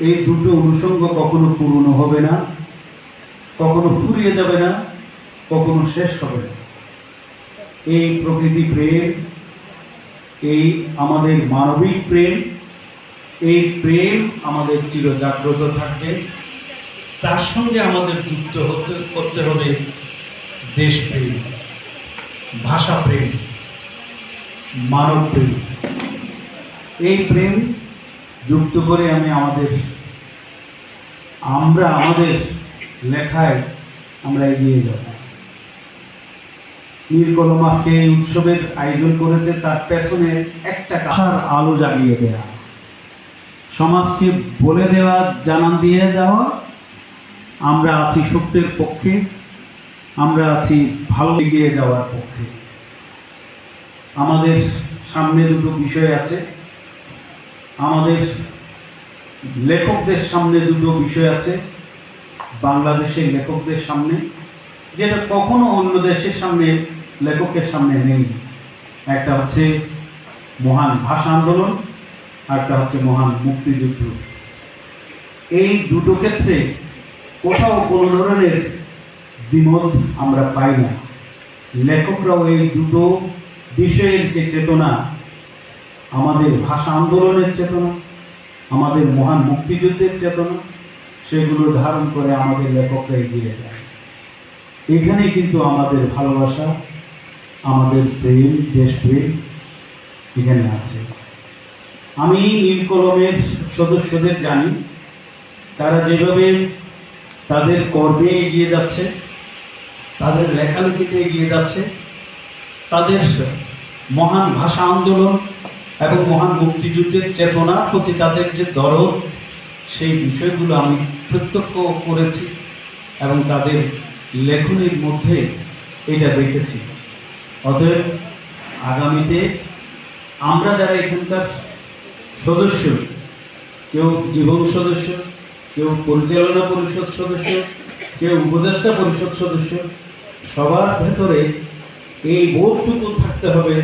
এই দুটো অনুষঙ্গ কখনো পূর্ণ হবে না, কখনো ফুরিয়ে যাবে না, কখনো শেষ হবে না। এই প্রকৃতি প্রেম, এই আমাদের মানবিক প্রেম, এই প্রেম আমাদের চির জাগ্রত থাকবে। তার সঙ্গে আমাদের যুক্ত হতে, করতে হবে দেশপ্রেম ভাষাপ্রেম মানব প্রেম। এই প্রেম যুক্ত করে আমি আমাদের, আমরা আমাদের লেখায় আমরা এগিয়ে যাব। নীলকলম এই উৎসবের আয়োজন করেছে, তার পেছনে একটা কাঁচার আলো জাগিয়ে দেওয়া সমাজকে বলে দেওয়া, জানান দিয়ে যাওয়া আমরা আছি সত্যের পক্ষে, আমরা আছি ভালো এগিয়ে যাওয়ার পক্ষে। আমাদের সামনে দুটো বিষয় আছে। আমাদের লেখকদের সামনে দুটো বিষয় আছে, বাংলাদেশের লেখকদের সামনে, যেটা কখনো অন্য দেশের সামনে লেখকের সামনে নেই। একটা হচ্ছে মহান ভাষা আন্দোলন আর একটা হচ্ছে মহান মুক্তিযুদ্ধ। এই দুটো ক্ষেত্রে কোথাও কোনো ধরনের দ্বিমত আমরা পাই না। লেখকরাও এই দুটো বিষয়ের যে চেতনা আমাদের ভাষা আন্দোলনের চেতনা, আমাদের মহান মুক্তিযুদ্ধের চেতনা, সেগুলো ধারণ করে আমাদের লেখকরা এগিয়ে যায়। এখানে কিন্তু আমাদের ভালোবাসা, আমাদের প্রেম, দেশপ্রেম এখানে আছে। আমি নীলকলমের সদস্যদের জানি, তারা যেভাবে তাদের কর্মে এগিয়ে যাচ্ছে, তাদের লেখালেখিতে এগিয়ে যাচ্ছে, তাদের মহান ভাষা আন্দোলন এবং মহান মুক্তিযুদ্ধের চেতনার প্রতি তাদের যে দরদ, সেই বিষয়গুলো আমি প্রত্যক্ষ করেছি এবং তাদের লেখনীর মধ্যে এটা দেখেছি। অতএব আগামীতে আমরা যারা এখানকার সদস্য, কেউ জীবন সদস্য, কেউ পরিচালনা পরিষদ সদস্য, কেউ উপদেষ্টা পরিষদ সদস্য, সবার ভেতরে এই বোধটুকু থাকতে হবে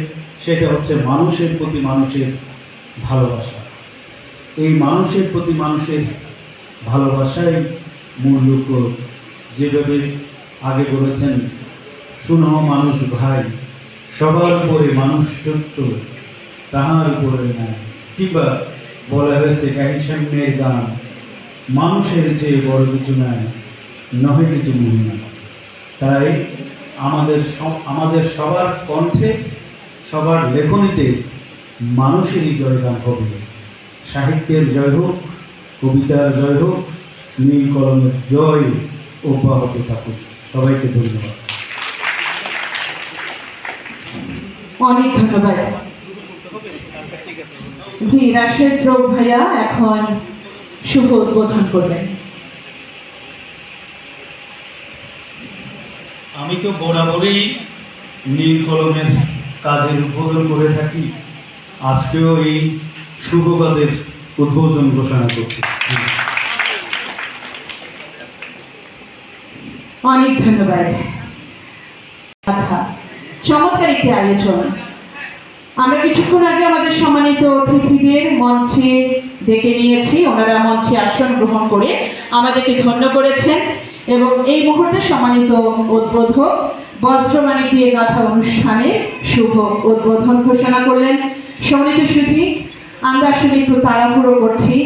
সেটা হচ্ছে মানুষের প্রতি মানুষের ভালোবাসা। এই মানুষের প্রতি মানুষের ভালোবাসাই মূল লক্ষ্য। যেভাবে আগে বলেছেন শুনো মানুষ ভাই, সবার উপরে মানুষ সত্য তাহার উপরে নাই কিংবা বলা হয়েছে গাহিসাম্যের গান মানুষের যে বড় কিছু নাই নহে কিছু মহিমা। তাই আমাদের আমাদের সবার কণ্ঠে সবার লেখনীতে মানুষেরই জয়গান হবে। সাহিত্যের জয় হোক কবিতার জয় হোক নীল কলমের জয় অব্যাহত থাকুক। সবাইকে ধন্যবাদ। অনেক ধন্যবাদ। জি রাশেদ রোগ ভাইয়া এখন শুভ উদ্বোধন করবেন। আমি তো বরাবরই নীল কলমের কাজের উদ্বোধন করে থাকি। আজকেও এই শুভ কাজের উদ্বোধন ঘোষণা করছি। অনেক ধন্যবাদ। চমৎকার একটি আয়োজন। আমরা কিছুক্ষণ আগে আমাদের সম্মানিত অতিথিদের মঞ্চে ডেকে নিয়েছি। ওনারা মঞ্চে আসন গ্রহণ করে আমাদেরকে ধন্য করেছেন। এবং এই মুহূর্তে সম্মানিত উদ্বোধক বজ্রবাণী দিয়ে গাথা অনুষ্ঠানে শুভ উদ্বোধন ঘোষণা করলেন। সম্মানিত শুধু আমরা আসলে একটু তাড়াহুড়ো করছি।